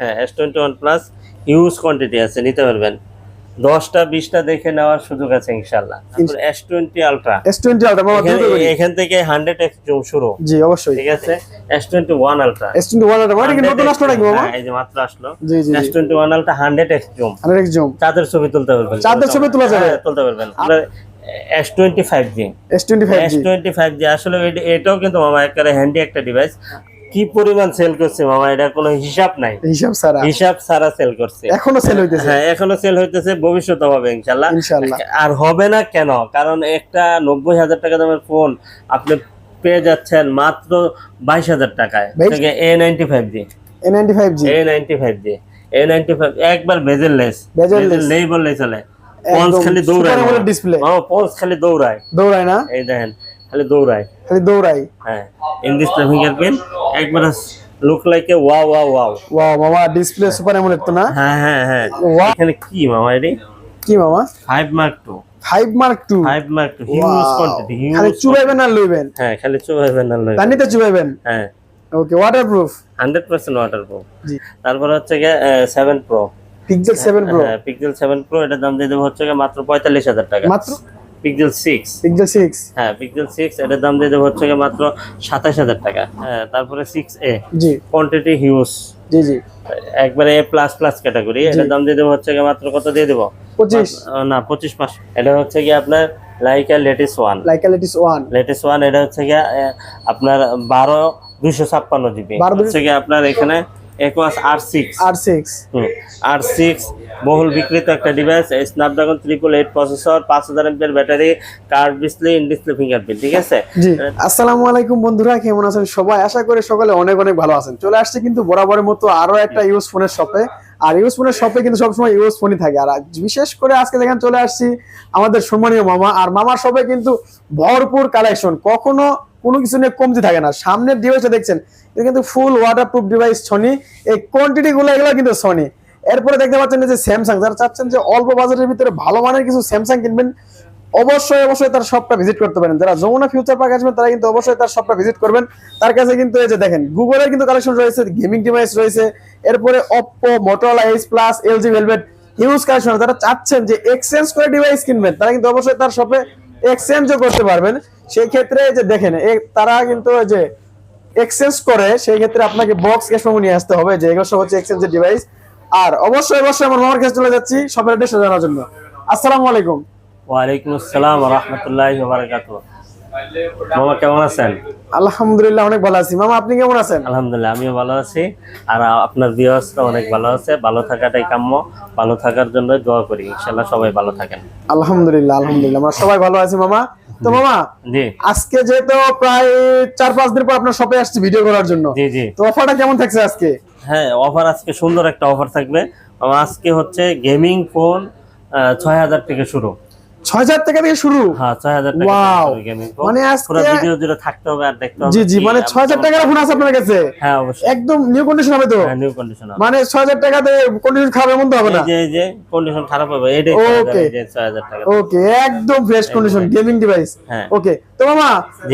হ্যাঁ S twenty one plus huge quantity আছে নিতে পারবেন। দশটা বিশটা দেখে নেওয়ার সুযোগ আছে ইনশাল্লাহ S twenty ultra S twenty. এখান থেকে হান্ড্রেড এক্স জুম শুরু। জি অবশ্যই। ঠিক আছে? S twenty one ultra S twenty one ultra নতুন আসলো নাকি মামা? এই যে মাত্র আসলো। জি জি S twenty one ultra hundred X zoom hundred X zoom চাঁদের ছবি তুলতে পারবেন। চাঁদের ছবি তোলা যাবে? হ্যাঁ, তুলতে পারবেন। S twenty five G S twenty five S twenty five G আসলে এটাও কিন্তু মামা একেবারে হ্যান্ডি একটা ডিভাইস কি পরিমাণ সেল করছে মামা? এটা কোনো হিসাব নাই। হিসাব সারা হিসাব ছাড়া সেল করছে। এখনও সেল হইতেছে। হ্যাঁ এখনও সেল হইতেছে ভবিষ্যতে হবে ইনশাল্লাহ ইনশাআল্লাহ। আর হবে না কেন? কারণ একটা নব্বই হাজার টাকা দামের ফোন আপনি পেয়ে যাচ্ছেন মাত্র বাইশ হাজার টাকায়? A ninety five G A ninety five G A ninety five G A ninety five একবার বেজেললেস Bezel-less। নেই বললেই চলে পঞ্চ খালি দৌড়ায়। মামা। পঞ্চ খালি দৌড়ায়। দৌড়ায় না? এই দেখেন খালি দৌড়ায়। খালি দৌড়াই। হ্যাঁ ইন ডিসপ্লে ফিঙ্গারপ্রিন্ট একবার look like a wow wow wow wow মামা ডিসপ্লে সুপার অ্যামোলেড তো না? হ্যাঁ হ্যাঁ হ্যাঁ. এখানে কি মামা এটি? কি মামা? Five mark two five mark two five mark two huge quantity খালি চুবাইবেন আর লইবেন? হ্যাঁ খালি চুবাইবেন না লইবেন। পানিতে চুবাইবেন? হ্যাঁ। Okay waterproof hundred percent waterproof জি। তারপর হচ্ছে গিয়ে seven pro pixel seven pro হ্যাঁ পিক্সেল সেভেন প্রো এটা দাম দিয়ে দেবো হচ্ছে গিয়ে মাত্র পঁয়তাল্লিশ হাজার টাকা। মাত্র? পিক্সেল সিক্স পিক্সেল সিক্স হ্যাঁ পিক্সেল সিক্স এটার দাম দিয়ে দেবো হচ্ছে মাত্র সাতাশ হাজার টাকা। হ্যাঁ তারপরে সিক্স জি। কোয়ান্টিটি হিউজ জি জি। একবারে এ প্লাস প্লাস ক্যাটাগরি এটার দাম দিয়ে দেবো হচ্ছে গিয়ে মাত্র কত দিয়ে দেবো? না পাঁচ। এটা হচ্ছে গিয়ে আপনার Leica latest one one latest one এটা হচ্ছে আপনার বারো দুশো ছাপ্পান্ন জিবি হচ্ছে আপনার এখানে Aquos R six R six R six বহুল বিক্রিত একটা device Snapdragon triple eight processor পাঁচ হাজার এমপির battery curved display in display fingerprint ঠিক আছে? জি। আসসালামু আলাইকুম বন্ধুরা কেমন আছেন সবাই? আশা করি সকালে অনেক অনেক ভালো আছেন। চলে আসছে কিন্তু বরাবরের মতো আরও একটা ইউজ ফোনের শপে আর ইউজ ফোনের শপে কিন্তু সবসময় ইউজ ফোনই থাকে। আর বিশেষ করে আজকে দেখেন চলে আসছি আমাদের সম্মানীয় মামা। আর মামার শপে কিন্তু ভরপুর কালেকশন কখনো কোনো কিছু নিয়ে কমতি থাকে না। সামনের ডিভাইসটা দেখছেন, এটা কিন্তু ফুল ওয়াটারপ্রুফ ডিভাইস সনি এই কোয়ান্টিটি গুলো, এগুলো কিন্তু সনি এরপরে দেখতে পাচ্ছেন যে স্যামসাং যারা চাচ্ছেন যে অল্প বাজারের ভিতরে ভালো মানের কিছু স্যামসাং কিনবেন, অবশ্যই অবশ্যই তার শপটা ভিজিট করতে পারেন। যারা যমুনা ফিউচার পার্ক আসবেন, তারা কিন্তু অবশ্যই তার শপটা ভিজিট করবেন। তার কাছে কিন্তু এই যে দেখেন গুগলের কিন্তু কালেকশন রয়েছে গেমিং ডিভাইস রয়েছে। এরপরে Oppo Motorola H plus LG Velvet huge collection যারা চাচ্ছেন যে এক্সচেঞ্জ করে ডিভাইস কিনবেন, তারা কিন্তু অবশ্যই তার শপে এক্সচেঞ্জও করতে পারবেন। সেই ক্ষেত্রে যে দেখেন তারা কিন্তু যে এক্সচেঞ্জ করে সেই ক্ষেত্রে আপনাকে বক্স ক্যাশ মেমো নিয়ে আসতে হবে, যে এগুলো সব হচ্ছে এক্সচেঞ্জের ডিভাইস আর অবশ্যই অবশ্যই আমার মামার কাছে চলে যাচ্ছি, সবার দেশে জানার জন্য। আসসালামু আলাইকুম। ওয়ালাইকুম আসসালাম রহমতুল্লাহ বারাকাতু মামা কেমন আছেন? আলহামদুলিল্লাহ অনেক ভালো আছি। মামা আপনি কেমন আছেন? আলহামদুলিল্লাহ আমিও ভালো আছি। আর আপনার ভিউয়ার্সরা অনেক ভালো আছে। ভালো থাকাটাই কাম্য। ভালো থাকার জন্য দোয়া করি। ইনশাল্লাহ সবাই ভালো থাকেন। আলহামদুলিল্লাহ আলহামদুলিল্লাহ। আমরা সবাই ভালো আছি মামা? তো মামা জি। আজকে যেহেতু প্রায় চার পাঁচ দিন পর আপনার শপে আসছি ভিডিও করার জন্য। জি জি। তো অফারটা কেমন থাকছে আজকে? হ্যাঁ অফার আজকে সুন্দর একটা অফার থাকবে। মামা, আজকে হচ্ছে গেমিং ফোন ছয় হাজার থেকে শুরু। ছয় হাজার টাকা থেকে শুরু। হ্যাঁ ছয় হাজার টাকা মানে পুরো ভিডিও জুড়ে থাকতে হবে আর দেখতে হবে জি জি মানে আপনি ছয় হাজার টাকার ফোন আছে আপনার কাছে? হ্যাঁ অবশ্যই। একদম নিউ কন্ডিশন হবে তো? হ্যাঁ নিউ কন্ডিশন মানে ছয় হাজার টাকাতে কন্ডিশন খারাপ এমন তো হবে না? এই যে এই যে কন্ডিশন খারাপ হবে এটাই Okay. ছয় হাজার টাকা ওকে একদম ফ্রেশ কন্ডিশন গেমিং ডিভাইস হ্যাঁ। ওকে তো মামা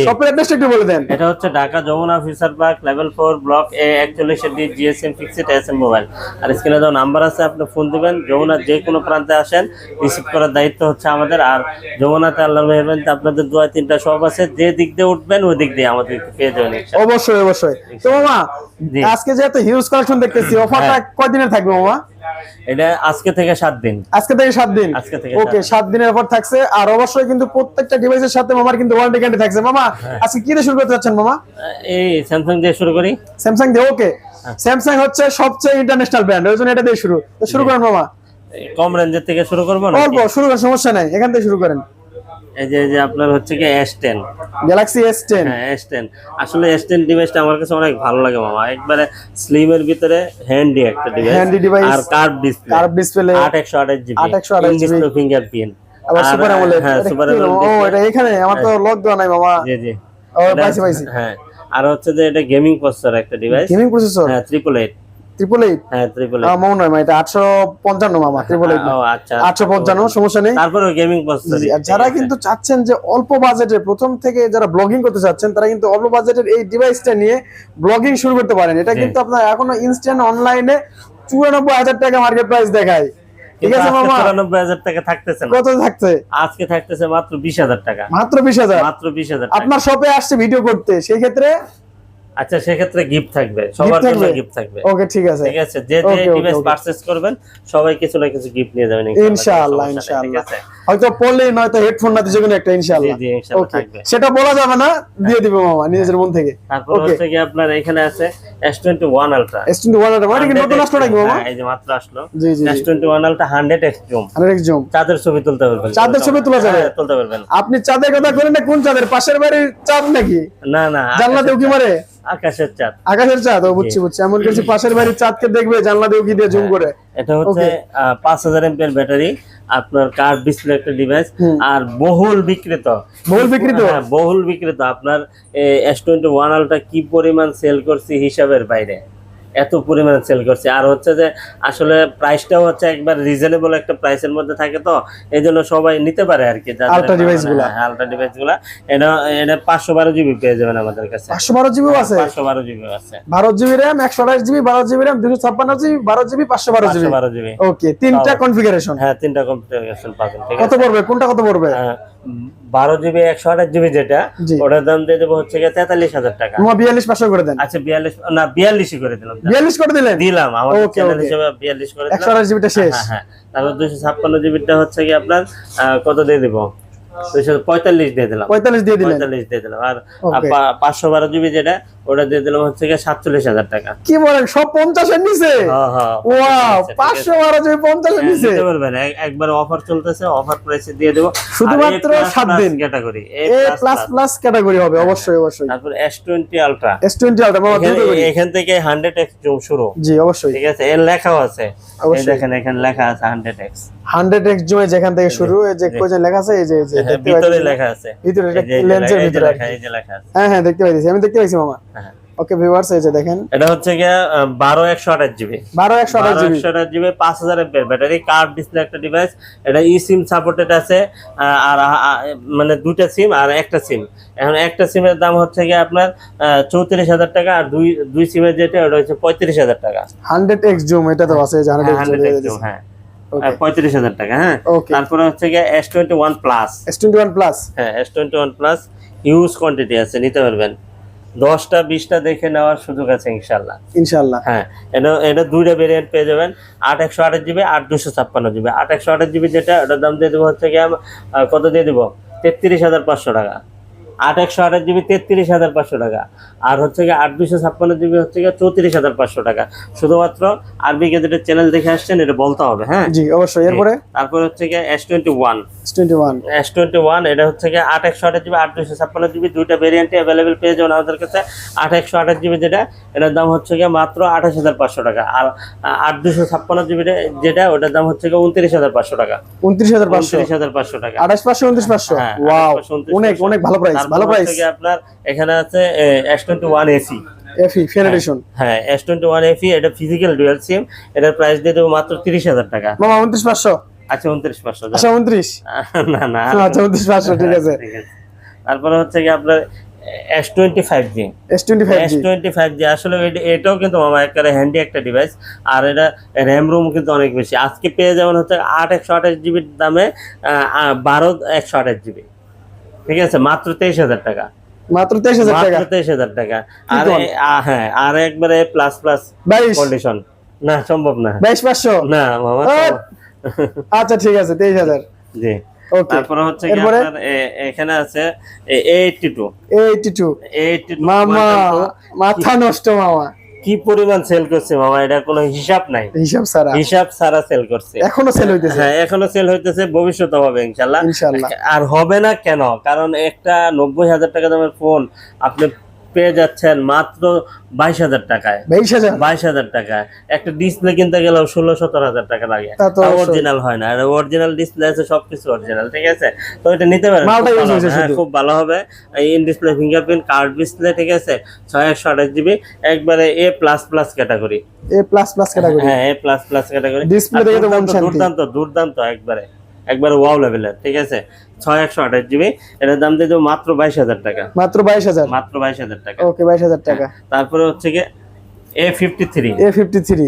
শপের অ্যাড্রেসটা একটু বলে দেন। এটা হচ্ছে Dhaka Jamuna future park level four block A একচল্লিশ D GSM fixed S M mobile আর স্ক্রিনে দেওয়া নাম্বার আছে আপনি ফোন দিবেন। যমুনার যে কোনো প্রান্তে আসেন রিসিভ করার দায়িত্ব হচ্ছে আমাদের। আর যমুনাতে আল্লাহ মেহরবানিতে আপনাদের দু তিনটা শপ আছে। যে দিক দিয়ে উঠবেন ওই দিক দিয়ে আমাদের পেয়ে যাবেন অবশ্যই অবশ্যই। তো মামা। আজকে যেহেতু হিউজ কালেকশন দেখতেছি অফারটা হ্যাঁ। কয়দিনের থাকবে মামা? এটা আজকে থেকে দিন। আজকে থেকে দিন? আজকে থেকে ওকে দিনের অফার থাকছে। আর অবশ্যই কিন্তু প্রত্যেকটা ডিভাইসের সাথে মামার কিন্তু ওয়ারেন্টি গ্যারান্টি থাকছে। মামা হ্যাঁ। আজকে কি দিয়ে শুরু করতে মামা? এই স্যামসাং দিয়ে শুরু করি। স্যামসাং দিয়ে ওকে। স্যামসাং হচ্ছে সবচেয়ে ইন্টারন্যাশনাল ব্র্যান্ড ওই জন্য এটা দিয়ে শুরু। তো শুরু করেন মামা। কম রেঞ্জের থেকে শুরু করব না অল্প শুরু করেন সমস্যা নাই এখান থেকে শুরু করেন। এই যে এই যে আপনার হচ্ছে কি হ্যাঁ এস টেন আসলে ডিভাইসটা আমার কাছে অনেক ভালো লাগে মামা। একবারে স্লিমের ভিতরে হ্যান্ডি একটা ডিভাইস আর কার্ভ ডিসপ্লে কার্ভ ডিসপ্লে আট একশো আঠাশ জিবি 828 ডিসপ্লে ফিঙ্গারপ্রিন্ট আবার সুপার অ্যামোলেড হ্যাঁ সুপার ও এটা এখানে? আমার তো লক দেওয়া নাই মামা। জি জি। ও পাইছি পাইছি। হ্যাঁ। আর হচ্ছে যে এটা গেমিং প্রসেসর একটা ডিভাইস গেমিং প্রসেসর হ্যাঁ ট্রিপল এইট হ্যাঁ ট্রিপল মনে এটা আটশো পঞ্চান্ন মামা ট্রিপল এইট আচ্ছা আটশো পঞ্চান্ন সমস্যা নেই। তারপরে গেমিং প্রসেসর জি, আর যারা কিন্তু চাচ্ছেন যে অল্প বাজেটে প্রথম থেকে যারা ব্লগিং করতে চাচ্ছেন তারা কিন্তু অল্প বাজেটের এই ডিভাইসটা নিয়ে ব্লগিং শুরু করতে পারেন। এটা কিন্তু আপনার এখনও ইনস্ট্যান্ট অনলাইনে চুরানব্বই হাজার টাকা মার্কেট প্রাইস দেখায়। ঠিক আছে মামা? চুরানব্বই হাজার টাকা থাকতেছে না। কত থাকছে? আজকে থাকতেছে মাত্র বিশ হাজার টাকা। মাত্র বিশ হাজার? মাত্র বিশ হাজার আপনার শপে আসছে ভিডিও করতে। সেই ক্ষেত্রে আচ্ছা সেক্ষেত্রে গিফট থাকবে। সবার জন্য গিফট থাকবে। ওকে ঠিক আছে। ঠিক আছে? যে যে ডিভাইস পারচেজ করবেন সবাই কিছু না কিছু গিফট নিয়ে যাবেন ইনশাআল্লাহ ইনশাআল্লাহ হয়তো পড়লেই নয়তো হেডফোন না যে কোনো একটা ইনশাআল্লাহ। জি, জি, ইনশাআল্লাহ থাকবে। সেটা বলা যাবে না দিয়ে দিবে মামা নিজের মন থেকে। তারপর হচ্ছে কি আপনার এখানে আছে S21 Ultra S21 ওয়ান মানে কি নতুন আসলো নাকি মামা? হ্যাঁ, এই যে মাত্র আসলো। জি জি জি। S21 Ultra 100x zoom আরেক জুম চাঁদের ছবি তুলতে পারবেন। চাঁদের ছবি তোলা যাবে? হ্যাঁ, তুলতে পারবেন। আপনি চাঁদের কথা করেন না কোন চাঁদের? পাশের বাড়ির চাঁদ নাকি? না না জানলা দিয়ে উকি মারে? আকাশের চাঁদ। আকাশের চাঁদ বুঝছি বুঝছি। এমন কিছু পাশের বাড়ির চাঁদকে দেখবে জানলা দিয়ে উকি দিয়ে জুম করে। এটা হচ্ছে পাঁচ হাজার এমপিএর ব্যাটারি আপনার কার ডিসপ্লে একটা ডিভাইস আর বহুল বিক্রিত। বহুল বিক্রিত? হ্যাঁ বহুল বিক্রিত। আপনার এস টোয়েন্টি ওয়ান আলটা কি পরিমাণ সেল করছি হিসাবের বাইরে? এত পরিমাণে সেল করছে। আর হচ্ছে যে আসলে প্রাইসটাও হচ্ছে একবার রিজনেবল একটা প্রাইসের মধ্যে থাকে তো এই জন্য সবাই নিতে পারে আর কি Ultra device গুলা। আলট্রা ডিভাইসগুলা এটা এটা পাঁচশো বারো জিবি পেয়ে যাবেন আমাদের কাছে। পাঁচশো বারো জিবিও আছে? পাঁচশো বারো জিবি আছে। বারো জিবি র্যাম একশো আঠাশ জিবি বারো জিবি র্যাম দুশো ছাপ্পান্ন জিবি বারো জিবি পাঁচশো বারো জিবি বারো জিবি ওকে তিনটা কনফিগারেশন হ্যাঁ তিনটা কনফিগারেশন পাবেন কত পড়বে? কোনটা কত পড়বে? আহ, বারো জিবি একশো আঠাশ জিবি যেটা ওটার দাম দিয়ে দেবো হচ্ছে গিয়ে তেতাল্লিশ হাজার টাকা। বিয়াল্লিশ পাঁচশো করে দেন। আচ্ছা বিয়াল্লিশ না বিয়াল্লিশই করে দিলাম। বিয়াল্লিশ করে দিলেন? দিলাম আমার চ্যানেল হিসেবে বিয়াল্লিশ করে একশো আঠাশ জিবিটা শেষ। হ্যাঁ হ্যাঁ তারপর দুশো ছাপ্পান্ন জিবিটা হচ্ছে কি আপনার আহ, কত দিয়ে দিব? পঁয়তাল্লিশ দিয়ে দিলাম। পঁয়তাল্লিশ দিয়ে দিলেন? পঁয়তাল্লিশ দিয়ে দিলাম। আর Okay. আর পা- পাঁচশো বারো জিবি যেটা ওটা দিয়ে দিলাম হচ্ছে সাতচল্লিশ হাজার টাকা। কি বলেন সব পঞ্চাশের নিচে? ওয়াও ঠিক আছে, ঠিক আছে। পাঁচশো বারো জিবি পঞ্চাশের নিচে? নিতে একবার অফার চলতেছে অফার প্রাইসে দিয়ে দেবো। শুধুমাত্র সাত দিন। Category A plus plus category হবে অবশ্যই অবশ্যই। তারপর S twenty ultra S twenty ultra. এখান থেকে হান্ড্রেড এক্স জুম শুরু। জি অবশ্যই। ঠিক আছে এর লেখাও আছে। দেখেন এখানে লেখা আছে হান্ড্রেড এক্স হান্ড্রেড এক্স জুমে যেখান থেকে শুরু যে। লেখা আছে এই যে। দেখতে হ্যাঁ, ভিতরে লেখা আছে। ভিতরে লেন্সের লেখা- এই যে ভিতরে আর লেখা কি। এই যে লেখা আছে। হ্যাঁ হ্যাঁ দেখতে পাইছি আমি দেখতে পাইছি মামা। হ্যাঁ। ওকে ভিউয়ার্স এই যে দেখেন। এটা হচ্ছে গিয়ে আহ, বারো একশো আঠাশ জিবি বারো একশো আঠাশ বারো জিবি একশো আঠাশ জিবি পাঁচ হাজার ব্যাটারি কার্ড ডিসপ্লে একটা ডিভাইস এটা ই সিম সাপোর্টেড আছে আর মানে দুইটা সিম আর একটা সিম এখন একটা সিমের দাম হচ্ছে গিয়ে আপনার চৌত্রিশ হাজার টাকা আর দুই দুই সিমের যেটা ওটা হচ্ছে পঁয়ত্রিশ হাজার টাকা। হান্ড্রেড এক্স জুম এটা তো আছে হ্যাঁ, হ্যাঁ। পঁয়ত্রিশ হাজার টাকা হ্যাঁ? তারপরে হচ্ছে গিয়ে S twenty one plus S twenty one plus হ্যাঁ S twenty one plus huge quantity আছে নিতে পারবেন। দশটা বিশটা দেখে নেওয়ার সুযোগ আছে ইনশাল্লাহ ইনশাল্লাহ হ্যাঁ এটা এটা দুইটা ভেরিয়েন্ট পেয়ে যাবেন। আট একশো আঠাশ জিবি আট দুশো ছাপ্পান্ন জিবি আট একশো আঠাশ জিবি যেটা ওটার দাম দিয়ে দেবো হচ্ছে গিয়ে কত দিয়ে দেবো? তেত্রিশ হাজার পাঁচশো টাকা। আট একশো আঠাশ জিবি তেত্রিশ হাজার পাঁচশো টাকা। আর হচ্ছে গিয়ে আট দুশো ছাপ্পান্ন জিবি হচ্ছে গিয়ে চৌত্রিশ হাজার পাঁচশো টাকা। শুধুমাত্র আরবি গেজেটের চ্যানেল দেখে আসছেন এটা বলতে হবে হ্যাঁ? জি অবশ্যই। এরপরে? তারপরে হচ্ছে গিয়ে S twenty one S twenty one S twenty one এটা হচ্ছে একশো আঠাশ জিবি আট দুশো ছাপ্পান্ন জিবি দুইটা ভেরিয়েন্টে অ্যাভেলেবেল পেয়ে যাবেন আমাদের কাছে। আট একশো আঠাশ জিবি যেটা এটার দাম হচ্ছে গিয়ে মাত্র আঠাশ হাজার পাঁচশো টাকা। আর আট দুশো ছাপ্পান্ন জিবি যেটা ওটার দাম হচ্ছে হাজার পাঁচশো টাকা। উনত্রিশ হাজার পাঁচশো। উনত্রিশ হাজার পাঁচশো টাকা। আঠাশ পাঁচশো উনত্রিশ পাঁচশো। হ্যাঁ, ওয়াও অনেক অনেক ভালো প্রাইস ভালো প্রাইস আপনার এখানে আছে এস টোয়েন্টি ওয়ান এসি এফি ফেয়ার হ্যাঁ টোয়েন্টি ওয়ান এফি এটা ফিজিক্যাল ডুয়াল সিম এটার প্রাইস দিয়ে দেবো মাত্র তিরিশ হাজার টাকা। মামা উনত্রিশ পাঁচশো। আচ্ছা উনত্রিশ পাঁচশো আচ্ছা উনত্রিশ? না না। আচ্ছা উনত্রিশ পাঁচশো ঠিক আছে। তারপরে হচ্ছে কি আপনার S twenty five G S twenty five S G twenty five G আসলে এটাও কিন্তু মামা একেবারে হ্যান্ডি একটা ডিভাইস আর এটা র্যাম রুম কিন্তু অনেক বেশি। আজকে পেয়ে যাবেন হচ্ছে আট একশো আঠাশ জিবির দামে বারো একশো আঠাশ জিবি ঠিক আছে মাত্র তেইশ হাজার টাকা। মাত্র তেইশ হাজার টাকা? তেইশ হাজার টাকা। আর হ্যাঁ আর একবারে প্লাস প্লাস কন্ডিশন না সম্ভব না। বাইশ পাঁচশো? না মামা! আচ্ছা ঠিক আছে তেইশ হাজার। জি। তারপরে হচ্ছে? এখানে আছে eighty two eighty two eighty মামা মাথা নষ্ট মামা। কি পরিমাণ সেল করছে মামা? এটা কোনো হিসাব নাই। হিসাব সারা হিসাব সারা সেল করছে। এখনও সেল হইতেছে। হ্যাঁ এখনও সেল হইতেছে ভবিষ্যতে হবে ইনশাল্লাহ। আর হবে না কেন? কারণ একটা নব্বই হাজার টাকা দামের ফোন আপনি পেয়ে যাচ্ছেন মাত্র বাইশ হাজার টাকায়। বাইশ হাজার? বাইশ হাজার টাকায়। একটা ডিসপ্লে কিনতে গেলেও ষোলো সতেরো হাজার টাকা লাগে। অরিজিনাল হয় না। আর অরিজিনাল ডিসপ্লে আছে সবকিছু অরিজিনাল ঠিক আছে? তো এটা নিতে পারেন খুব ভালো হবে। হ্যাঁ। খুব ভালো হবে। In display fingerprint curved display ঠিক আছে? ছয় একশো আঠাশ জিবি একবারে A plus plus category A plus plus category হ্যাঁ এ প্লাস প্লাস ক্যাটাগরি তো দুর্দান্ত দুর্দান্ত একবারে। একবারে ওয়াও লেভেলের ঠিক আছে? ছয় একশো আঠাশ জিবি এটার দাম দিয়ে মাত্র বাইশ হাজার টাকা। মাত্র বাইশ হাজার? মাত্র বাইশ হাজার টাকা। ওকে বাইশ হাজার টাকা। তারপরে হচ্ছে গিয়ে A fifty three A fifty three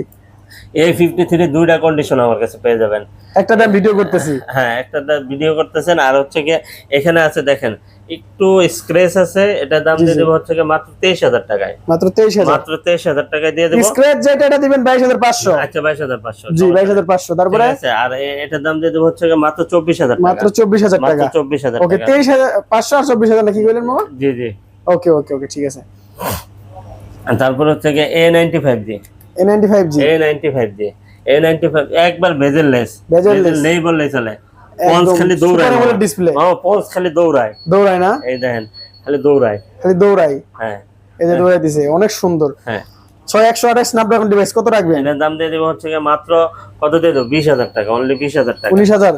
A fifty three দুইটা কন্ডিশন আমার কাছে পেয়ে যাবেন। একটা দাম ভিডিও করতেছি। হ্যাঁ একটা ভিডিও করতেছেন। আর হচ্ছে গিয়ে এখানে আছে দেখেন একটু স্ক্রেচ আছে এটা দাম দিয়ে দেবো হচ্ছে মাত্র তেইশ হাজার টাকায়। মাত্র তেইশ হাজার। মাত্র তেইশ হাজার টাকায় দিয়ে দেবো। স্ক্র্যাচ যেটা এটা দিবেন বাইশ হাজার পাঁচশো। আচ্ছা বাইশ হাজার পাঁচশো। জি বাইশ হাজার পাঁচশো। তারপরে? আছে আর এটার দাম দিয়ে দেবো হচ্ছে মাত্র চব্বিশ হাজার মাত্র চব্বিশ হাজার টাকা। চব্বিশ হাজার ওকে তেইশ হাজার পাঁচশো আর চব্বিশ হাজার নাকি বললেন মামা? জি জি। ওকে ওকে ওকে ঠিক আছে। আর তারপর হচ্ছে গিয়ে A ninety five G. A ninety five G A ninety five G A ninety five একবার বেজেল লেস Bezel-less। নেই বললেই চলে। পঞ্চ খালি দৌড়ায় ডিসপ্লে মামা পঞ্চ খালি দৌড়ায়। দৌড়ায় না? এই দেখেন খালি দৌড়ায়। খালি দৌড়াই হ্যাঁ। এই যে দৌড়াই দিছে অনেক সুন্দর। হ্যাঁ। ছয় একশো আঠাশ স্ন্যাপড্রাগন ডিভাইস কত রাখবেন? এটার দাম দিয়ে দেবো হচ্ছে মাত্র কত দিয়ে দেবো? বিশ হাজার টাকা অনলি বিশ হাজার টাকা। উনিশ হাজার?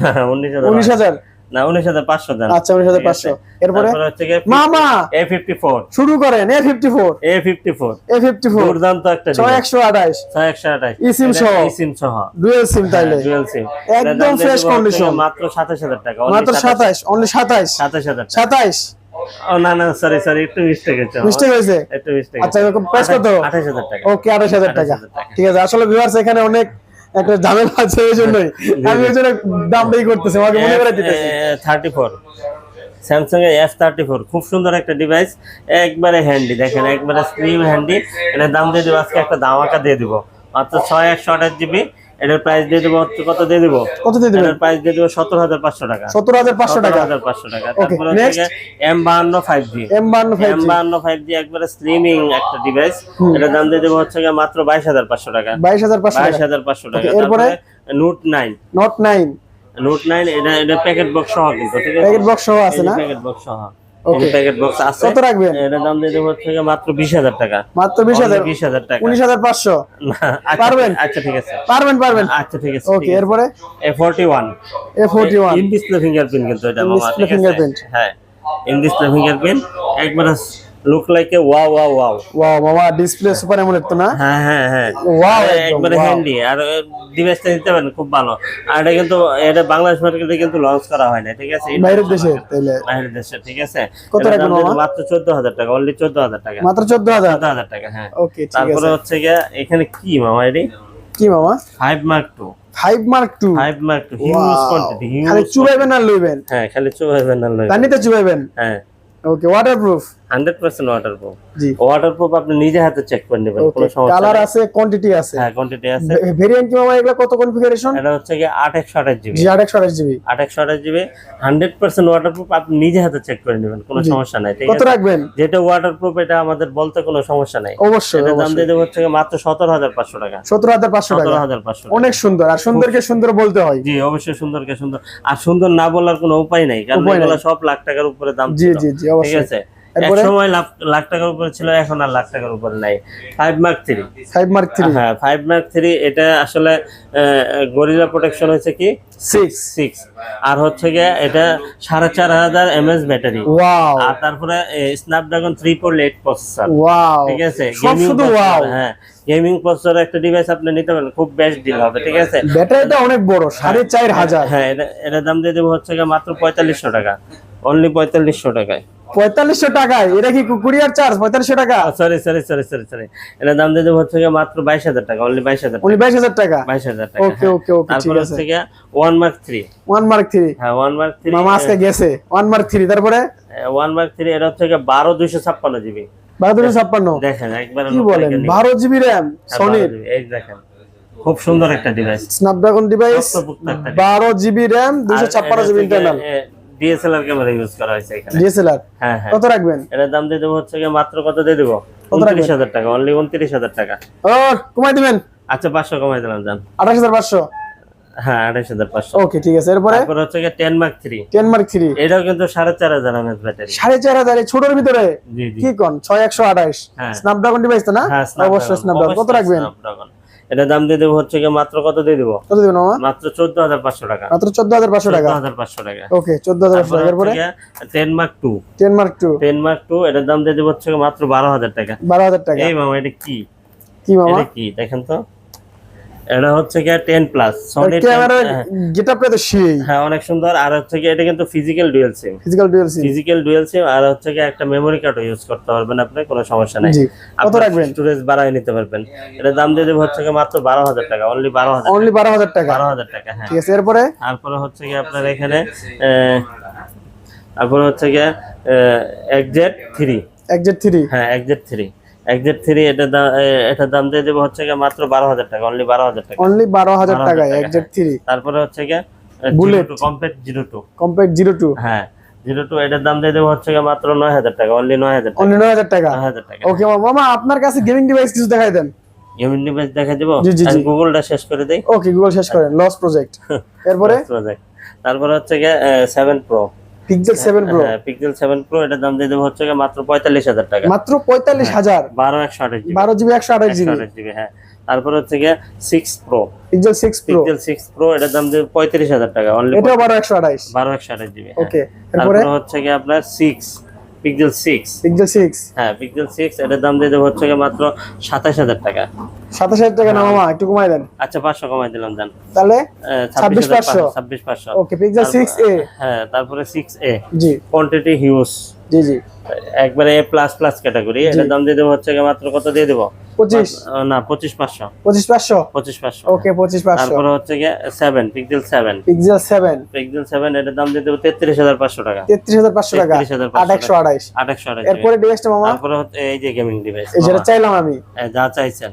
না উনিশ হাজার উনিশ হাজার? না উনিশ হাজার পাঁচশো দেন আচ্ছা উনিশ হাজার পাঁচশো। এরপরে? হচ্ছে মামা! A fifty four. শুরু করেন A fifty four. A fifty four. A fifty four. দুর্দান্ত একটা ছয় একশো ছয় একশো eSIM সহ। সিম সহ। ডুয়েল সিম তাইলে। Dual SIM. একদম fresh condition। মাত্র সাতাশ হাজার টাকা। মাত্র সাতাশ অনলি সাতাশ। সাতাশ হাজার সাতাশ? ও না না সরি সরি একটু মিস্টেক হয়েছে মিস্টেক হয়েছে? একটু মিস্টেক আচ্ছা প্রাইস কত? আঠাশ হাজার টাকা। ওকে আঠাশ হাজার টাকা। 28,000 টাকা। ঠিক আছে আসলে ভিউয়ার্স এখানে অনেক একটা ঝামেলা আছে এই জন্যই। আমি এই জন্য দাম দিয়ে করতেছি আমাকে মনে করে দিতেছি। Thirty four. স্যামসাং এর এফ থার্টি ফোর খুব সুন্দর একটা ডিভাইস একবারে হ্যান্ডি দেখেন একবারে স্ক্রিন হ্যান্ডি এটার দাম দিয়ে দেবো আজকে একটা দামাকা দিয়ে দিব। মাত্র ছয় একশো আঠাশ জিবি এটার প্রাইস দিয়ে দেবো কত দিয়ে দেবো? কত দিয়ে এটার প্রাইস দিয়ে দেবো সতেরো হাজার পাঁচশো টাকা। সত্তর হাজার পাঁচশো টাকা। হাজার পাঁচশো টাকা। তারপরে এম বাহান্ন ফাইভ জি এম বান্ন এম বাহান্ন ফাইভ জি একবারে স্লিমিং একটা ডিভাইস এটার দাম দিয়ে দেবো হচ্ছে গিয়ে মাত্র বাইশ হাজার পাঁচশো টাকা। বাইশ হাজার পাঁচশো বাইশ হাজার পাঁচশো টাকা। এরপরে? তারপরে note nine note nine note nine এটা এটা প্যাকেট বক্স সহ কিন্তু ঠিক আছে? প্যাকেট বক্স সহ আছে না? প্যাকেট বক্স সহ. প্যাকেট বক্স আছে। কত রাখবেন এটার দাম দিয়ে দেবো হচ্ছে মাত্র বিশ হাজার টাকা। মাত্র বিশ হাজার? বিশ হাজার টাকা। আচ্ছা, পারবেন? আচ্ছা ঠিক আছে। পারবেন পারবেন? আচ্ছা ঠিক আছে ওকে এরপরে A forty one A forty one in display fingerprint কিন্তু এটা মামা fingerprint। হ্যাঁ ইন ডিসপ্লে ফিঙ্গারপ্রিন্ট একবারে look like a wow wow wow wow মামা ডিসপ্লে সুপার এমোলেড তো না? হ্যাঁ হ্যাঁ হ্যাঁ। Wow, আরে একদম, একবারে. হ্যান্ডি আর ডিভাইসটা নিতে পারেন খুব ভালো। আর এটা কিন্তু এটা বাংলাদেশ মার্কেটে কিন্তু লঞ্চ করা হয় না ঠিক আছে? বাইরের দেশে তাইলে। বাইরের দেশে ঠিক আছে? কত রাখবেন মামা? মাত্র চোদ্দ হাজার টাকা অনলি চোদ্দ হাজার টাকা। মাত্র চোদ্দ হাজার চোদ্দ হাজার টাকা হ্যাঁ। ওকে ঠিক তারপরে হচ্ছে গিয়ে এখানে কি মামা এটি? কি মামা? Five mark two five mark two five mark two huge quantity খালি চুবাইবেন আর লইবেন? হ্যাঁ খালি চুবাইবেন না লইবেন। পানিতে চুবাইবেন? হ্যাঁ। Okay waterproof hundred percent waterproof waterproof আপনি নিজে হাতে চেক করে নেবেন কোনো সমস্যা কালার আছে কোয়ান্টিটি আছে। হ্যাঁ কোয়ান্টিটি আছে। ভেরিয়েন্ট কি মামা এগুলো কত কনফিগারেশন এটা হচ্ছে গিয়ে আট জিবি। জি আট একশো আঠাশ জিবি। আট একশো আঠাশ GB hundred percent waterproof আপনি নিজে হাতে চেক করে নেবেন কোনো সমস্যা নাই ঠিক কত রাখবেন? যেটা ওয়াটার প্রুফ এটা আমাদের বলতে কোনো সমস্যা নাই। অবশ্যই এটার দাম দিয়ে হচ্ছে মাত্র সতেরো হাজার পাঁচশো টাকা। সতেরো হাজার পাঁচশো সতেরো টাকা হাজার পাঁচশো অনেক সুন্দর আর সুন্দরকে সুন্দর বলতে হয়। জি অবশ্যই সুন্দরকে সুন্দর। আর সুন্দর না বলার কোনো উপায় নাই কারণ এগুলো সব লাখ টাকার উপরে দাম জি জি জি ঠিক অবশ্যই। আছে? এক এরপরে? সময় লাখ টাকার উপরে ছিল এখন আর লাখ টাকার উপরে নাই। Five mark three five mark three হ্যাঁ ফাইভ মার্ক থ্রি এটা আসলে গরিলা প্রোটেকশন হয়েছে কি? সিক্স সিক্স আর হচ্ছে গিয়ে এটা সাড়ে চার হাজার এমএস ব্যাটারি আর তারপরে Snapdragon three four processor wow ঠিক আছে? গেমিং হ্যাঁ। গেমিং প্রসেসর একটা ডিভাইস আপনি নিতে পারেন খুব বেস্ট ডিল হবে ঠিক আছে? ব্যাটারিটা অনেক বড় সাড়ে চার হাজার। হ্যাঁ এটা এটার দাম দিয়ে দেবো হচ্ছে মাত্র পঁয়তাল্লিশশো টাকা। অনলি পঁয়তাল্লিশশো টাকায়। পঁয়তাল্লিশশো টাকায়? এটা কি কুরিয়ার চার্জ? পঁয়তাল্লিশশো টাকা? Sorry sorry sorry sorry sorry এটার দাম দিয়ে দেবো হচ্ছে মাত্র বাইশ হাজার টাকা অনলি বাইশ হাজার উনি বাইশ হাজার টাকা? বাইশ হাজার টাকা ওকে হ্যাঁ। ওকে ওকে ঠিক হচ্ছে গিয়ে one mark three one mark three হ্যাঁ ওয়ান মার্ক থ্রি মামা আজকে গেছে। ওয়ান মার্ক থ্রি তারপরে? ওয়ান মার্ক থ্রি এটা হচ্ছে গিয়ে বারো দুইশো ছাপ্পান্ন জিবি বারো দুশো ছাপ্পান্ন? দেখেন একবার কি বলেন? বারো জিবি র্যাম সনির এই দেখেন খুব সুন্দর একটা ডিভাইস স্ন্যাপড্রাগন ডিভাইস বারো জিবি র্যাম দুশো ছাপ্পান্ন GB internal DSLR camera use করা হয়েছে এখানে। ডিএসএলআর হ্যাঁ হ্যাঁ। কত রাখবেন? এটার দাম দিয়ে দেবো হচ্ছে মাত্র কত দিয়ে দেবো? উনত্রিশ হাজার টাকা অনলি উনত্রিশ হাজার টাকা। ও কমাই দিবেন? আচ্ছা পাঁচশো কমাই দিলাম জান। আঠাশ হাজার পাঁচশো? হ্যাঁ আঠাশ হাজার পাঁচশো। ওকে ঠিক আছে। এরপরে? তারপর হচ্ছে ten mark three ten mark three এটাও কিন্তু সাড়ে চার হাজার এমএস ব্যাটারি। সাড়ে চার হাজার ছোটর ভিতরে? কি কোন? ছয় একশো হ্যাঁ। স্ন্যাপড্রাগন ডিভাইস তো না? হ্যাঁ অবশ্যই স্ন্যাপড্রাগন কত রাখবেন? Snapdragon। এটার দাম দিয়ে দেবো হচ্ছে মাত্র কত দিয়ে দেবো? কত দিবেন মাত্র চোদ্দ হাজার পাঁচশো টাকা। মাত্র চোদ্দ হাজার পাঁচশো টাকা? হাজার পাঁচশো টাকা। ওকে চোদ্দ হাজার পাঁচশো টাকার পরে ten mark two ten mark two ten mark two এটার দাম দিয়ে দেবো হচ্ছে মাত্র বারো হাজার টাকা। বারো হাজার টাকা। এই মামা এটা কি? কি মামা? এটা কি? দেখেন তো। এটা হচ্ছে কি 10 প্লাস সলিড ক্যামেরা যেটা হ্যাঁ। আপনাদের সেই। হ্যাঁ অনেক সুন্দর। আর হচ্ছে কি এটা কিন্তু physical dual SIM physical dual SIM physical dual SIM আর হচ্ছে কি একটা মেমরি কার্ডও ইউজ করতে পারবেন আপনি কোনো সমস্যা নাই। কত রাখবেন? স্টোরেজ বাড়ায় নিতে পারবেন। এটা দাম দিয়ে দেব হচ্ছে কি মাত্র 12000 টাকা অনলি 12000 অনলি 12000 টাকা। 12000 টাকা। হ্যাঁ। ঠিক আছে এরপরে? তারপরে হচ্ছে কি আপনার এখানে তারপরে হচ্ছে কি এক্সজেট 3 এক্সজেট 3 হ্যাঁ এক্সজেট 3 এক্সেট থ্রি এটা এটা দাম দিয়ে দেবো হচ্ছে গিয়ে মাত্র বারো হাজার টাকা অনলি বারো হাজার টাকা। অনলি বারো হাজার টাকায় এক্সেট হ্যাঁ। থ্রি তারপরে হচ্ছে গিয়ে bullet compact zero two compact zero two হ্যাঁ জিরো টু এটার দাম দিয়ে দেবো হচ্ছে মাত্র নয় হাজার টাকা অনলি নয় হাজার অনলি নয় হাজার টাকা। নয় হাজার টাকা। ওকে মামা আপনার কাছে গেমিং ডিভাইস কিছু দেখাই দেন। গেমিং ডিভাইস দেখা দেবো? গুগলটা শেষ করে দেই। ওকে গুগল শেষ করে লস প্রজেক্ট এরপরে? প্রজেক্ট তারপরে হচ্ছে গিয়ে সেভেন প্রো পিক্সেল 7 প্রো হ্যাঁ পিক্সেল 7 প্রো এটা দাম দিয়ে দেব হচ্ছে কি মাত্র পঁয়তাল্লিশ হাজার টাকা। মাত্র পঁয়তাল্লিশ হাজার? বারো একশো আঠাশ জিবি বারো জিবি একশো আঠাশ জিবি। আঠাশ জিবি হ্যাঁ। তারপর হচ্ছে গিয়ে 6 pro Pixel 6 pro Pixel 6 pro এটা দাম দিয়ে পঁয়ত্রিশ হাজার টাকা অনলি একশো আঠাশ। বারো একশো আঠাশ জিবি ওকে তারপর তারপরে হচ্ছে গিয়ে আপনার সিক্স পিক্সেল 6 পিক্সেল 6 হ্যাঁ পিক্সেল 6 এটার দাম দিয়ে দেব হচ্ছে মাত্র সাতাশ হাজার টাকা। সাতাশ হাজার টাকা না মামা একটু কমাই দেন। আচ্ছা পাঁচশো কমাই দিলাম জান তাহলে ছাব্বিশ 26,500 ছাব্বিশ পাঁচশো। ওকে পিক্সেল এ হ্যাঁ তারপরে সিক্স এ জি। কোয়ান্টিটি হিউজ জি জি। একবারে এ প্লাস প্লাস ক্যাটাগরি এটার দাম দিয়ে দেব হচ্ছে মাত্র কত দিয়ে দেবো? পঁচিশ? না পঁচিশ পাঁচশো। পঁচিশ পাঁচশো? পঁচিশ পাঁচশো। ওকে পঁচিশ পাঁচশো। তারপরে হচ্ছে গিয়ে seven Pixel seven Pixel seven Pixel seven এটার দাম দিয়ে দেবো তেত্রিশ হাজার পাঁচশো টাকা। তেত্রিশ হাজার পাঁচশো টাকা। আট একশো আঠাইশ আঠাশশো আঠাশ এরপরে ডিভাইসটা মামা? তারপরে হচ্ছে এই যে গেমিং ডিভাইস যেটা চাইলাম আমি। যা চাইছেন।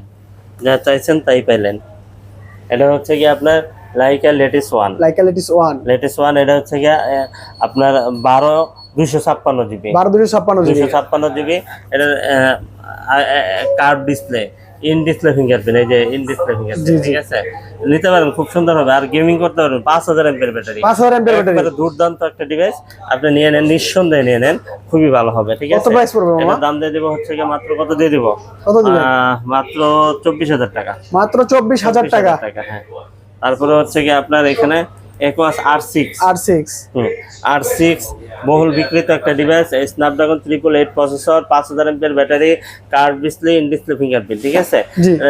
যা চাইছেন তাই পাইলেন। এটা হচ্ছে কি আপনার লাইকা লেটেস্ট ওয়ান লাইকালিটিস ওয়ান লেটেস্ট ওয়ান এটা হচ্ছে গিয়ে আপনার বারো দুইশো ছাপ্পান্ন জিবি বারো দুশো ছাপ্পান্ন দুইশো ছাপ্পান্ন জিবি এটার curve display in display fingerprint এই যে ইন ডিসপ্লে ফিঙ্গারপ্রিন্ট ঠিক আছে? নিতে পারেন খুব সুন্দর হবে। আর গেমিং করতে পারবেন পাঁচ হাজার এমপের ব্যাটারি পাঁচ হাজার এমপের ব্যাটারি দুর্দান্ত একটা ডিভাইস আপনি নিয়ে নেন নিঃসন্দেহে নিয়ে নেন খুবই ভালো হবে ঠিক কত আছে? প্রাইস পড়বে মামা? দাম দিয়ে দেবো হচ্ছে কি মাত্র কত দিয়ে দিব? কত দিবেন? মাত্র চব্বিশ হাজার টাকা। মাত্র চব্বিশ হাজার 24,000 টাকা। টাকা হ্যাঁ। তারপরে হচ্ছে কি আপনার এখানে Aquos R six R six R six বহুল বিক্রিত একটা device Snapdragon triple eight processor পাঁচ হাজার ampere battery card display in display fingerprint ঠিক আছে?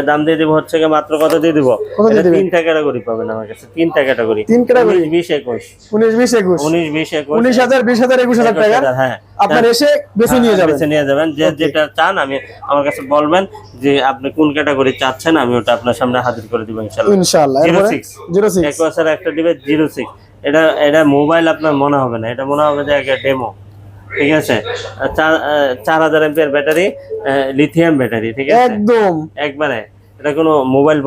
দাম দিয়ে দিব হচ্ছে মাত্র কত দিয়ে দিব? এটা তিনটা ক্যাটাগরি পাবেন আমার কাছে তিনটা ক্যাটাগরি তিন category? বিশ একুশ। উনিশ বিশ একুশ। উনিশ বিশ একুশ। উনিশ হাজার বিশ হাজার একুশ হাজার টাকা। হ্যাঁ। আপনার এসে বেছে নিয়ে হ্যাঁ, যাবেন। বেছে নিয়ে যাবেন। যে যেটা চান আমি আমার কাছে বলবেন যে আপনি কোন ক্যাটাগরি চাচ্ছেন আমি ওটা আপনার সামনে হাজির করে দিব ইনশাল্লাহ ইনশাআল্লাহ। জিরো সিক্স জিরো সিক্স এক একটা ডিভাইস জিরো সিক্স এটা এটা মোবাইল আপনার মনে হবে না। এটা মনে হবে যে একটা ডেমো ঠিক আছে? চার- হাজার এমপিয়ার ব্যাটারি লিথিয়াম ব্যাটারি ঠিক আছে? একদম। একবারে। এটা কোনো মোবাইল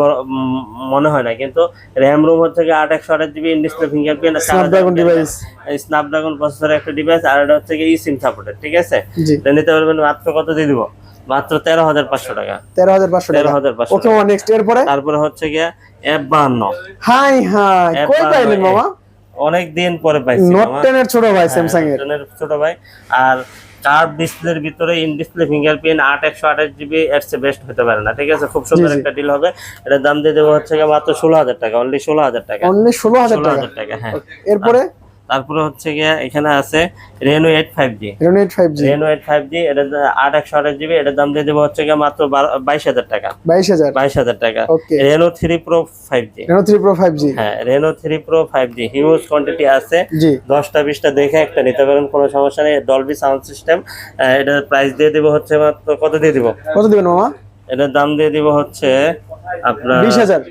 মনে হয় না। কিন্তু র্যাম রোম হচ্ছে গিয়ে আট একশো আঠাশ GB in display fingerprint Snapdragon device। Snapdragon processor একটা ডিভাইস আর এটা হচ্ছে গিয়ে সিম সাপোর্টেড ঠিক আছে? নিতে পারবেন মাত্র কত দিয়ে দিব? মাত্র তেরো হাজার পাঁচশো টাকা। তেরো হাজার পাঁচশো তেরো হাজার পাঁচশো ওকে নেক্সট এরপরে? তারপরে হচ্ছে গিয়ে বাহান্ন হাই হাই কই পাইলেন মামা? অনেক দিন পরে পাইছি নোট এর ছোট ভাই স্যামসাং এর। ছোট ভাই। আর কার্ভ ডিসপ্লের ভিতরে ইন ডিসপ্লে ফিঙ্গারপ্রিন্ট আট একশো আঠাশ জিবি এর চেয়ে বেস্ট হতে পারে না ঠিক আছে? খুব সুন্দর। একটা ডিল হবে। এটার দাম দিয়ে দেবো হচ্ছে মাত্র ষোলো হাজার টাকা অনলি ষোলো হাজার টাকা। অনলি ষোলো হাজার টাকা। হ্যাঁ। এরপরে? তারপরে হচ্ছে গিয়ে এখানে আছে Reno eight five G Reno eight five G Reno eight five G এটা আট একশো আঠাশ জিবি এটার দাম দিয়ে দেবো হচ্ছে গিয়ে মাত্র বাইশ হাজার টাকা। বাইশ হাজার। বাইশ হাজার টাকা। Okay Reno three pro five G Reno three pro five G হ্যাঁ Reno three pro five G huge quantity আছে। জি। দশটা বিশটা দেখে একটা নিতে পারেন কোনো সমস্যা নেই। ডলবি সাউন্ড সিস্টেম এটার প্রাইস দিয়ে দিব হচ্ছে মাত্র কত দিয়ে দিব? কত দিবেন মামা? এটার দাম দিয়ে দিব হচ্ছে আপনার বিশ হাজার।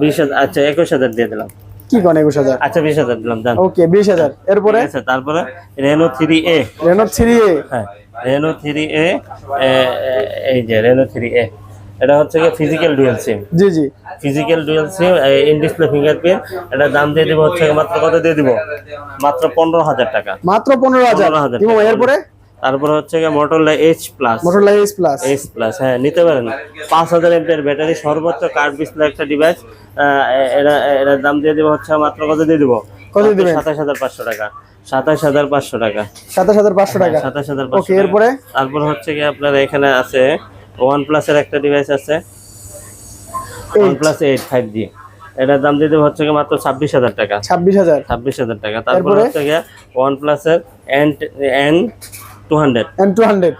বিশ হাজার আচ্ছা একুশ হাজার দিয়ে দিলাম। কি কোন একুশ হাজার? আচ্ছা বিশ হাজার দিলাম জান। ওকে বিশ হাজার। এরপরে? ঠিক আছে তারপরে হ্যাঁ এই যে থ্রি এ এটা হচ্ছে কি ফিজিক্যাল ডুয়েল সিম জি জি। Physical dual SIM in display fingerprint এটার দাম দিয়ে দিব হচ্ছে মাত্র কত দিয়ে দিব? মাত্র পনেরো হাজার টাকা। মাত্র পনেরো হাজার। 15,000 কি এরপরে? তারপরে হচ্ছে গিয়ে Motorola H plus Motorola H plus H plus হ্যাঁ নিতে পারেন। পাঁচ হাজার এমপিয়ার ব্যাটারি সর্বোচ্চ কার্ড ডিসপ্লে একটা ডিভাইস এটা এটার দাম দিয়ে দিব হচ্ছে মাত্র কত দিয়ে দিব? কত দিবেন? সাতাশ হাজার পাঁচশো টাকা। সাতাশ হাজার পাঁচশো টাকা। সাতাশ হাজার পাঁচশো টাকা। সাতাশ হাজার ওকে এরপরে? তারপর হচ্ছে কি আপনার এখানে আছে ওয়ান প্লাসের একটা ডিভাইস আছে। One plus eight five G এটার দাম দিয়ে দেবো হচ্ছে কি মাত্র ছাব্বিশ হাজার টাকা। ছাব্বিশ হাজার। ছাব্বিশ হাজার টাকা। তারপর হচ্ছে গিয়ে ওয়ান প্লাসের এন এন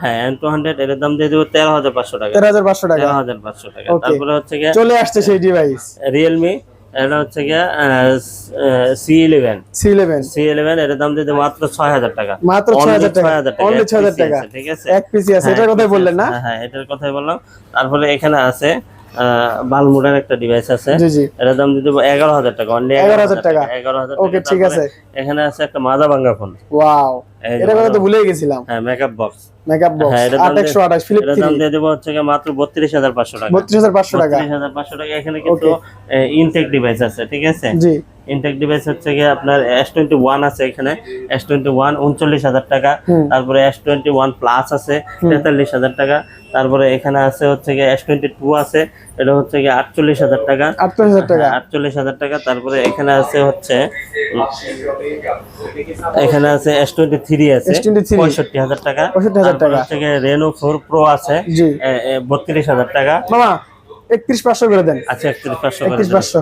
হ্যাঁ এন টু হান্ড্রেড দাম দিয়ে দেবো তেরো টাকা। তেরো হাজার পাঁচশো টাকা। তেরো হাজার পাঁচশো টাকা। তারপরে হচ্ছে গিয়ে চলে আসছে সেই ডিভাইস রিয়েলমি এটা হচ্ছে গিয়ে এটার দাম দিয়ে দেবো মাত্র ছয় হাজার টাকা। মাত্র টাকা। অনলি ঠিক আছে? এক পিসি আছে এটার হ্যাঁ, কথাই বললেন না? হ্যাঁ, হ্যাঁ এটার কথাই বললাম। তারপরে এখানে আছে বালমুডার একটা ডিভাইস আছে। এটার দাম দিতে এগারো হাজার টাকা অনলি 11,000 টাকা। এগারো হাজার ঠিক আছে। এখানে আছে একটা মাজা ভাঙ্গা ফোন ওয়াও এটা কথা তো ভুলে গেছিলাম। হ্যাঁ মেকআপ বক্স মেকআপ বক্স হ্যাঁ, এটার দাম আট একশো আঠাশ ফিলিপ এটার থ্রি দাম দিয়ে দেবো হচ্ছে মাত্র বত্রিশ হাজার পাঁচশো টাকা। বত্রিশ হাজার পাঁচশো টাকা। বত্রিশ হাজার পাঁচশো টাকা। এখানে কিন্তু ইনটেক ডিভাইস আছে ঠিক আছে? জি। ইনটেক ডিভাইস হচ্ছে গিয়ে আপনার এস টোয়েন্টি ওয়ান আছে এখানে। এস টোয়েন্টি ওয়ান উনচল্লিশ হাজার টাকা। তারপরে এস টোয়েন্টি ওয়ান প্লাস আছে তেতাল্লিশ হাজার টাকা। তারপরে এখানে আছে হচ্ছে গিয়ে এস টোয়েন্টি টু আছে এটা হচ্ছে গিয়ে আটচল্লিশ হাজার টাকা। আটত্রিশ হাজার টাকা। আটচল্লিশ হাজার টাকা। তারপরে এখানে আছে হচ্ছে এখানে আছে এস টোয়েন্টি থ্রি আছে S23 পঁয়ষট্টি হাজার টাকা। 65,000 তারপরে টাকা। হচ্ছে গিয়ে রেনো ফোর প্রো আছে বত্রিশ হাজার টাকা। একত্রিশ পাঁচশো করে দেন। আচ্ছা একত্রিশ পাঁচশো একত্রিশ পাঁচশো।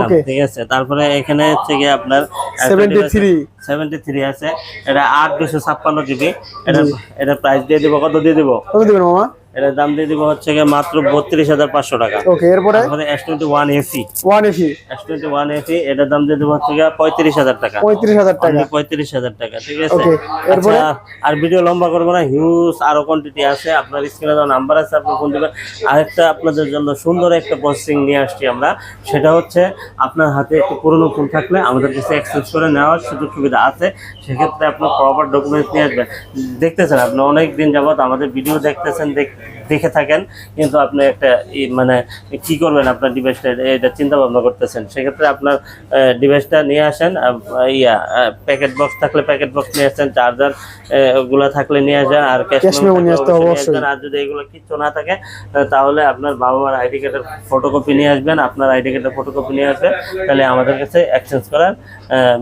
ওকে। ঠিক আছে। তারপরে এখানে গিয়ে আপনার সেভেন্টি থ্রি সেভেন্টি থ্রি আছে। এটা আট দুশো ছাপ্পান্ন জিবি এটা এটার প্রাইস দিয়ে দিব। কত দিয়ে দিব? কত দিবেন মামা? এটার দাম দিয়ে দিব হচ্ছে মাত্র বত্রিশ হাজার পাঁচশো টাকা। ওকে এরপরে? তারপরে S twenty one AC one এফি S twenty one AC এটার দাম দিয়ে দিব হচ্ছে পঁয়ত্রিশ হাজার টাকা। পঁয়ত্রিশ হাজার টাকা। পঁয়ত্রিশ হাজার টাকা ঠিক আছে? এরপরে? আচ্ছা, আর ভিডিও লম্বা করব না হিউজ আরও কোয়ান্টিটি আছে আপনার স্ক্রিনে দেওয়া নাম্বার আছে আপনি ফোন দিবেন। আরেকটা আপনাদের জন্য সুন্দর একটা প্রসেসিং নিয়ে আসছি আমরা সেটা হচ্ছে আপনার হাতে একটু পুরনো ফোন থাকলে আমাদের কাছে অ্যাক্সেস করে নেওয়ার সুযোগ সুবিধা আছে সেক্ষেত্রে আপনার প্রপার ডকুমেন্টস নিয়ে আসবেন। দেখতেছেন আপনি অনেক দিন যাবত আমাদের ভিডিও দেখতেছেন দেখ- দেখে থাকেন কিন্তু আপনি একটা মানে কি করবেন আপনার ডিভাইসটা এটা চিন্তা ভাবনা করতেছেন। সেক্ষেত্রে আপনার ডিভাইসটা নিয়ে আসেন ইয়া প্যাকেট বক্স থাকলে প্যাকেট বক্স নিয়ে আসেন চার্জারগুলা থাকলে নিয়ে আসেন আর ক্যাশ Cash নিয়ে আসতে হবে আর যদি এগুলো কিচ্ছু না থাকে তাহলে আপনার বাবা মার আইডি কার্ডের ফটোকপি নিয়ে আসবেন আপনার আইডি কার্ডের ফটোকপি নিয়ে আসবেন তাহলে আমাদের কাছে এক্সচেঞ্জ করার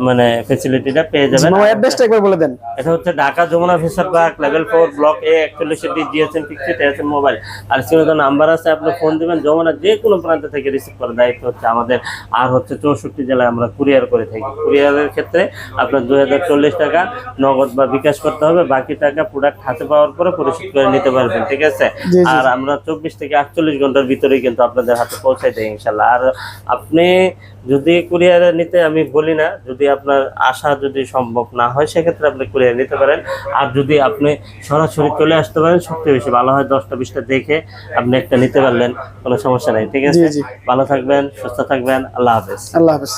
মানে ফেসিলিটিটা পেয়ে যাবেন। অ্যাড্রেসটা একবার বলে দেন। এটা হচ্ছে Dhaka Jamuna Future Park level four block A একচল্লিশ D GSM fixed SM mobile. আর স্ক্রিনে নাম্বার আছে আপনি ফোন দিবেন যমুনা যে কোনো প্রান্ত থেকে রিসিভ করার দায়িত্ব হচ্ছে আমাদের। আর হচ্ছে চৌষট্টি জেলায় আমরা কুরিয়ার করে থাকি। কুরিয়ারের ক্ষেত্রে আপনার দুই হাজার চল্লিশ টাকা নগদ বা বিকাশ করতে হবে বাকি টাকা প্রোডাক্ট হাতে পাওয়ার পরে পরিশোধ করে নিতে পারবেন ঠিক আছে। আর আমরা চব্বিশ থেকে আটচল্লিশ ঘণ্টার ভিতরেই কিন্তু আপনাদের হাতে পৌঁছাই দেয় ইনশাল্লাহ আর আপনি যদি কুরিয়ারে নিতে আমি বলি না যদি আপনার আসা যদি সম্ভব না হয় সেক্ষেত্রে আপনি কুরিয়ার নিতে পারেন। আর যদি আপনি সরাসরি চলে আসতে পারেন সবচেয়ে বেশি ভালো হয় দশটা বিশটা দেখে আপনি একটা নিতে পারলেন কোনো সমস্যা নেই। ঠিক আছে। ভালো থাকবেন সুস্থ থাকবেন আল্লাহ হাফেজ। আল্লাহ হাফেজ।